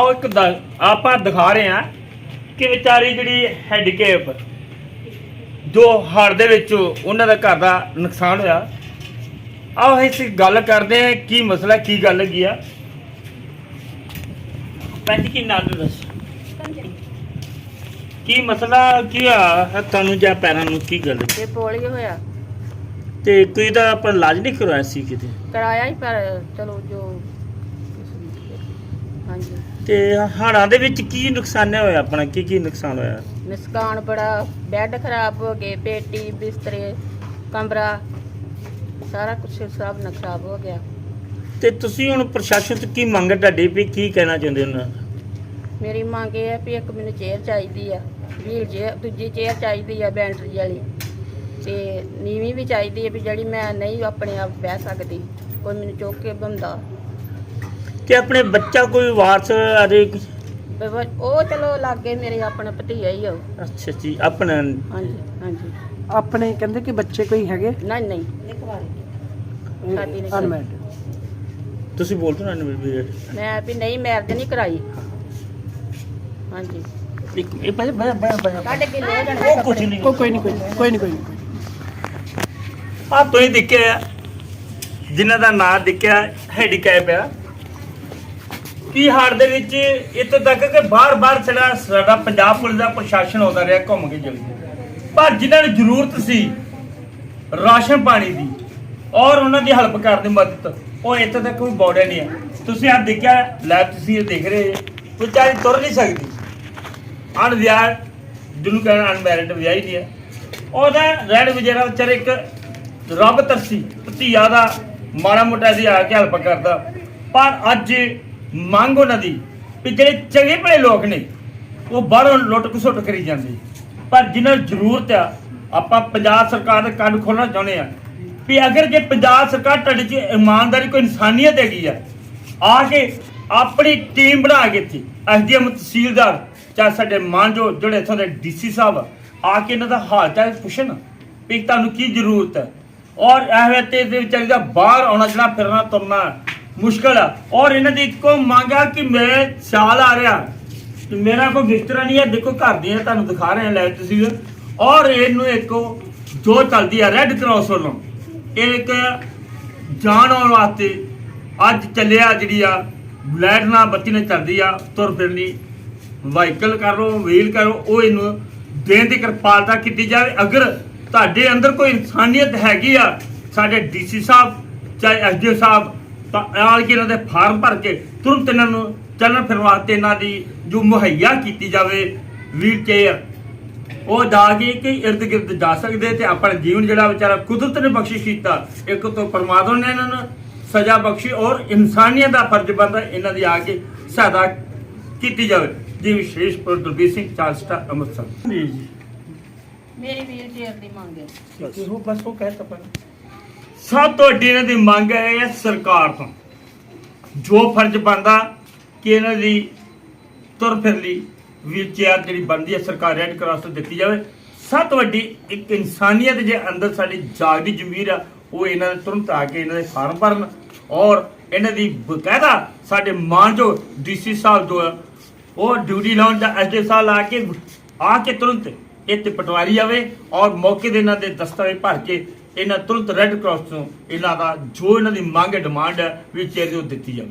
ਆਓ ਇੱਕ ਆਪਾਂ ਦਿਖਾ ਰਹੇ ਹਾਂ ਕਿ ਵਿਚਾਰੀ ਜਿਹੜੀ ਹੈਂਡੀਕੈਪ ਜੋ ਹੜ੍ਹ ਦੇ ਵਿੱਚ ਉਹਨਾਂ ਦਾ ਘਰ ਦਾ ਨੁਕਸਾਨ ਹੋਇਆ। ਆਓ ਅਸੀਂ ਗੱਲ ਕਰਦੇ ਹਾਂ ਕੀ ਮਸਲਾ ਕੀ ਗੱਲ ਹੈਗੀ ਆ। ਪੰਜ ਕੀ ਨਾਮ ਦੱਸ ਕੀ ਮਸਲਾ ਕੀ ਆ? ਹੱਥਾਂ ਨੂੰ ਜਾਂ ਪੈਰਾਂ ਨੂੰ ਕੀ ਗੱਲ ਤੇ ਪੋਲੀਓ ਹੋਇਆ। ਤੇ ਕੋਈ ਦਾ ਆਪਾਂ ਇਲਾਜ ਨਹੀਂ ਕਰਵਾਇਆ ਸੀ ਕਿਤੇ? ਕਰਾਇਆ ਹੀ ਪਰ ਚਲੋ ਜੋ ਹਾਂਜੀ। ਤੇ ਹੜ੍ਹਾਂ ਦੇ ਵਿੱਚ ਕੀ ਨੁਕਸਾਨ ਹੋਇਆ ਆਪਣਾ? ਕੀ ਕੀ ਨੁਕਸਾਨ ਹੋਇਆ? ਨੁਕਸਾਨ ਬੜਾ ਬੈੱਡ ਖਰਾਬ ਹੋ ਗਏ ਪੇਟੀ ਬਿਸਤਰੇ ਕਮਰਾ ਸਾਰਾ ਕੁਝ ਸਭ ਨਾ ਖਰਾਬ ਹੋ ਗਿਆ। ਤੇ ਤੁਸੀਂ ਹੁਣ ਪ੍ਰਸ਼ਾਸਨ ਤੋਂ ਕੀ ਮੰਗ ਹੈ ਤੁਹਾਡੀ ਵੀ ਕੀ ਕਹਿਣਾ ਚਾਹੁੰਦੇ ਹੋ ਮੇਰੀ ਮੰਗ ਇਹ ਹੈ ਵੀ ਇੱਕ ਮੈਨੂੰ ਚੇਅਰ ਚਾਹੀਦੀ ਆ ਵੀਲ ਚੇਅਰ ਦੂਜੀ ਚੇਅਰ ਚਾਹੀਦੀ ਆ ਬੈਟਰੀ ਵਾਲੀ। ਤੇ ਨੀਵੀਂ ਵੀ ਚਾਹੀਦੀ ਹੈ ਵੀ ਜਿਹੜੀ ਮੈਂ ਨਹੀਂ ਆਪਣੇ ਆਪ ਬਹਿ ਸਕਦੀ ਕੋਈ ਮੈਨੂੰ ਚੁੱਕ ਕੇ ਬੰਦਾ। ਤੇ ਆਪਣੇ ਬੱਚਾ ਕੋਈ ਵਾਰਸ ਅਰੇ ਉਹ ਚਲੋ ਲਾਗੇ ਮੇਰੇ ਆਪਣਾ ਭਤੀਆ ਹੀ ਆ ਉਹ। ਅੱਛਾ ਜੀ ਆਪਣਾ ਹਾਂਜੀ ਹਾਂਜੀ। ਆਪਣੇ ਕਹਿੰਦੇ ਕਿ ਬੱਚੇ ਕੋਈ ਹੈਗੇ? ਨਹੀਂ ਨਹੀਂ। ਸਾਡੀ ਨਹੀਂ ਅਨਮੈਡ ਤੁਸੀਂ ਬੋਲਦੇ ਨਾ ਵੀਰ ਮੈਂ ਵੀ ਨਹੀਂ ਮੈਰਿਜ ਨਹੀਂ ਕਰਾਈ। ਹਾਂਜੀ। ਇੱਕ ਇਹ ਭਾਈ ਭਾਈ ਭਾਈ ਤੁਹਾਡੇ ਕਿੰਨੇ ਹੋ ਜਾਣੇ ਉਹ ਕੁਝ ਨਹੀਂ। ਕੋਈ ਨਹੀਂ ਕੋਈ ਨਹੀਂ, ਕੋਈ ਨਹੀਂ ਕੋਈ ਆ ਤੁਸੀਂ ਦੇਖਿਆ ਜਿਨ੍ਹਾਂ ਦਾ ਨਾਮ ਦੇਖਿਆ ਹੈਂਡੀਕੈਪ ਆ। ਕੀ ਹਾਰ ਦੇ ਵਿੱਚ ਇੱਥੇ ਤੱਕ ਕਿ ਬਾਰ-ਬਾਰ ਸਾਡਾ ਸਾਡਾ ਪੰਜਾਬ ਪੁਲਿਸ ਦਾ ਪ੍ਰਸ਼ਾਸਨ ਆਉਂਦਾ ਰਿਹਾ ਘੁੰਮ ਕੇ ਜਲਦੀ ਪਰ ਜਿਨ੍ਹਾਂ ਨੂੰ ਜ਼ਰੂਰਤ ਸੀ ਰਾਸ਼ਨ ਪਾਣੀ ਦੀ ਔਰ ਉਹਨਾਂ ਦੀ ਹੈਲਪ ਕਰਨ ਦੀ ਮਦਦ, ਉਹ ਇੱਥੇ ਤੱਕ ਕੋਈ ਬੋੜਿਆ ਨਹੀਂ ਹੈ। ਤੁਸੀਂ ਆਪ ਦੇਖਿਆ ਲੈ ਤੁਸੀਂ ਇਹ ਦੇਖ ਰਹੇ ਕੋਈ ਚਾਹੀ ਤੁਰ ਨਹੀਂ ਸਕਦੀ। ਅਣਵਿਆਹ, ਜਿਹਨੂੰ ਕਹਿੰਦਾ ਅਨਮੈਰਿਡ ਵਿਆਹੀ ਨਹੀਂ ਹੈ। ਉਹਦਾ ਰੈਡ ਵਿਜੇਰਾ ਵਿਚਾਰੇ ਇੱਕ ਰੱਬ ਤਰਸੀ ਧੀਆ ਦਾ ਮਾੜਾ ਮੋਟਾ ਦੀ ਆ ਕੇ ਹੈਲਪ ਕਰਦਾ। ਪਰ ਅੱਜ ਮੰਗ ਉਹਨਾਂ ਦੀ ਵੀ ਜਿਹੜੇ ਚੰਗੇ ਭਲੇ ਲੋਕ ਨੇ ਉਹ ਬਾਹਰੋਂ ਲੁੱਟ ਖਸੁੱਟ ਕਰੀ ਜਾਂਦੇ। ਪਰ ਜਿਨ੍ਹਾਂ ਨੂੰ ਜ਼ਰੂਰਤ ਆ ਆਪਾਂ ਪੰਜਾਬ ਸਰਕਾਰ ਦੇ ਕੰਨ ਖੋਲਣਾ ਚਾਹੁੰਦੇ ਆ ਵੀ ਅਗਰ ਜੇ ਪੰਜਾਬ ਸਰਕਾਰ ਤੁਹਾਡੇ 'ਚ ਇਮਾਨਦਾਰੀ ਕੋਈ ਇਨਸਾਨੀਅਤ ਹੈਗੀ ਆ ਆ ਕੇ ਆਪਣੀ ਟੀਮ ਬਣਾ ਕੇ ਇੱਥੇ ਐਸਡੀਐਮ ਤਹਿਸੀਲਦਾਰ ਚਾਹੇ ਸਾਡੇ ਮਾਨਜੋ ਜਿਹੜੇ ਇੱਥੋਂ ਦੇ ਡੀਸੀ ਸਾਹਿਬ ਆ, ਕੇ ਇਹਨਾਂ ਦਾ ਹਾਲ ਚਾਲ ਪੁੱਛਣ ਵੀ ਤੁਹਾਨੂੰ ਕੀ ਜ਼ਰੂਰਤ ਹੈ। ਔਰ ਐਵੇਂ ਤੇ ਦੇ ਵਿਚਾਰੀ ਦਾ ਬਾਹਰ ਆਉਣਾ ਜਿਹੜਾ ਫਿਰਨਾ ਤੁਰਨਾ ਮੁਸ਼ਕਲ ਆ। ਔਰ ਇਹਨਾਂ ਦੀ ਇੱਕੋ ਮੰਗ ਆ ਕਿ ਮੈਂ ਸਿਆਲ ਆ ਰਿਹਾ ਤੇ ਮੇਰਾ ਕੋਈ ਬਿਸਤਰਾ ਨਹੀਂ ਹੈ। ਦੇਖੋ ਘਰ ਦੀਆਂ ਤੁਹਾਨੂੰ ਦਿਖਾ ਰਹੇ ਹਾਂ ਲੈ ਤੁਸੀਂ ਔਰ ਇਹਨੂੰ ਇੱਕੋ ਜੋ ਚੱਲਦੀ ਆ ਰੈੱਡ ਕਰਾਸ ਵੱਲੋਂ, ਇਹ ਇੱਕ ਜਾਣ ਆਉਣ ਵਾਸਤੇ ਅੱਜ ਚੱਲਿਆ ਜਿਹੜੀ ਆ ਲਾਈਟ ਨਾਲ ਬੱਤੀ ਨਾਲ ਚੱਲਦੀ ਆ, ਤੁਰ ਫਿਰਨ। ਲਈ ਵਾਹੀਕਲ ਕਰੋ ਵੀਲ ਕਰੋ, ਉਹ ਇਹਨੂੰ ਦੇਣ ਦੀ ਕਿਰਪਾਲਤਾ ਕੀਤੀ ਜਾਵੇ। ਅਗਰ ਤੁਹਾਡੇ ਅੰਦਰ ਕੋਈ ਇਨਸਾਨੀਅਤ ਹੈਗੀ ਆ, ਸਾਡੇ ਡੀਸੀ ਸਾਹਿਬ, ਚਾਹੇ ਐਸਡੀਓ ਸਾਹਿਬ ਤਾਂ ਆਲ ਕੇ ਇਹਨਾਂ ਦੇ ਫਾਰਮ ਭਰ ਕੇ ਤੁਰੰਤ ਇਹਨਾਂ ਨੂੰ ਚੱਲਣ ਫਿਰਨ ਵਾਸਤੇ ਇਹਨਾਂ ਦੀ ਜੋ ਮੁਹੱਈਆ ਕੀਤੀ ਜਾਵੇ ਵੀਲ ਚੇਅਰ। ਉਹ ਜਾ ਕੇ ਕਿ ਇਰਦ ਗਿਰਦ ਜਾ ਸਕਦੇ ਤੇ ਆਪਣਾ ਜੀਵਨ ਜਿਹੜਾ ਵਿਚਾਰਾ ਕੁਦਰਤ ਨੇ ਬਖਸ਼ਿਸ਼ ਕੀਤਾ ਇੱਕ ਤੋਂ ਪਰਮਾਤਮਾ ਨੇ ਇਹਨਾਂ ਨੂੰ ਸਜ਼ਾ ਬਖਸ਼ੀ ਔਰ ਇਨਸਾਨੀਅਤ ਦਾ ਫਰਜ਼ ਬਣਦਾ ਇਹਨਾਂ ਦੀ ਆ ਕੇ ਸਹਾਇਤਾ ਕੀਤੀ ਜਾਵੇ। ਜੀ ਵਿਸ਼ੇਸ਼ ਪਰ ਦਲਬੀਰ ਸਿੰਘ ਚਾਲਸਟਾ ਅੰਮ੍ਰਿਤਸਰ। ਜੀ। ਜੀ ਮੇਰੀ ਵੀਲ ਚੇਅਰ ਦੀ ਮੰਗ ਹੈ। ਬਸ ਉਹ ਬਸ ਉਹ ਕਹਿ ਤਾ ਪਰ ਸਭ ਤੋਂ ਵੱਡੀ ਇਹਨਾਂ ਦੀ ਮੰਗ ਹੈ ਇਹ ਸਰਕਾਰ ਤੋਂ। ਜੋ ਫਰਜ਼ ਬਣਦਾ ਕਿ ਇਹਨਾਂ ਦੀ ਤੁਰ ਫਿਰ ਲਈ ਵੀਲ ਚੇਅਰ ਜਿਹੜੀ ਬਣਦੀ ਹੈ ਸਰਕਾਰ ਰੈੱਡ ਕਰਾਸ ਤੋਂ ਦਿੱਤੀ ਜਾਵੇ। ਸਭ ਤੋਂ ਵੱਡੀ ਇੱਕ ਇਨਸਾਨੀਅਤ ਜੇ ਅੰਦਰ ਸਾਡੀ ਜਾਗਦੀ ਜ਼ਮੀਰ ਆ ਉਹ ਇਹਨਾਂ ਦੇ ਤੁਰੰਤ ਆ ਕੇ ਇਹਨਾਂ ਦੇ ਫਾਰਮ ਭਰਨ ਔਰ ਇਹਨਾਂ ਦੀ ਬਕਾਇਦਾ ਸਾਡੇ ਮਾਨਜੋ ਡੀਸੀ ਸਾਹਿਬ ਜੋ ਆ, ਉਹ ਡਿਊਟੀ ਲਾਉਣ ਦਾ ਐਸਡੀ ਸਾਹਿਬ ਆ ਕੇ ਆ ਕੇ ਤੁਰੰਤ ਇਹ 'ਤੇ ਪਟਵਾਰੀ ਜਾਵੇ ਔਰ ਮੌਕੇ ਦੇ ਇਹਨਾਂ ਦੇ ਦਸਤਾਵੇਜ਼ ਭਰ ਕੇ ਇਹਨਾਂ ਤੁਰੰਤ ਰੈੱਡ ਕਰਾਸ ਤੋਂ ਇਹਨਾਂ ਦਾ ਜੋ ਇਹਨਾਂ ਦੀ ਮੰਗ ਹੈ ਡਿਮਾਂਡ ਹੈ, ਵੀ ਚੇਰੀ ਉਹ ਦਿੱਤੀ ਜਾਵੇ।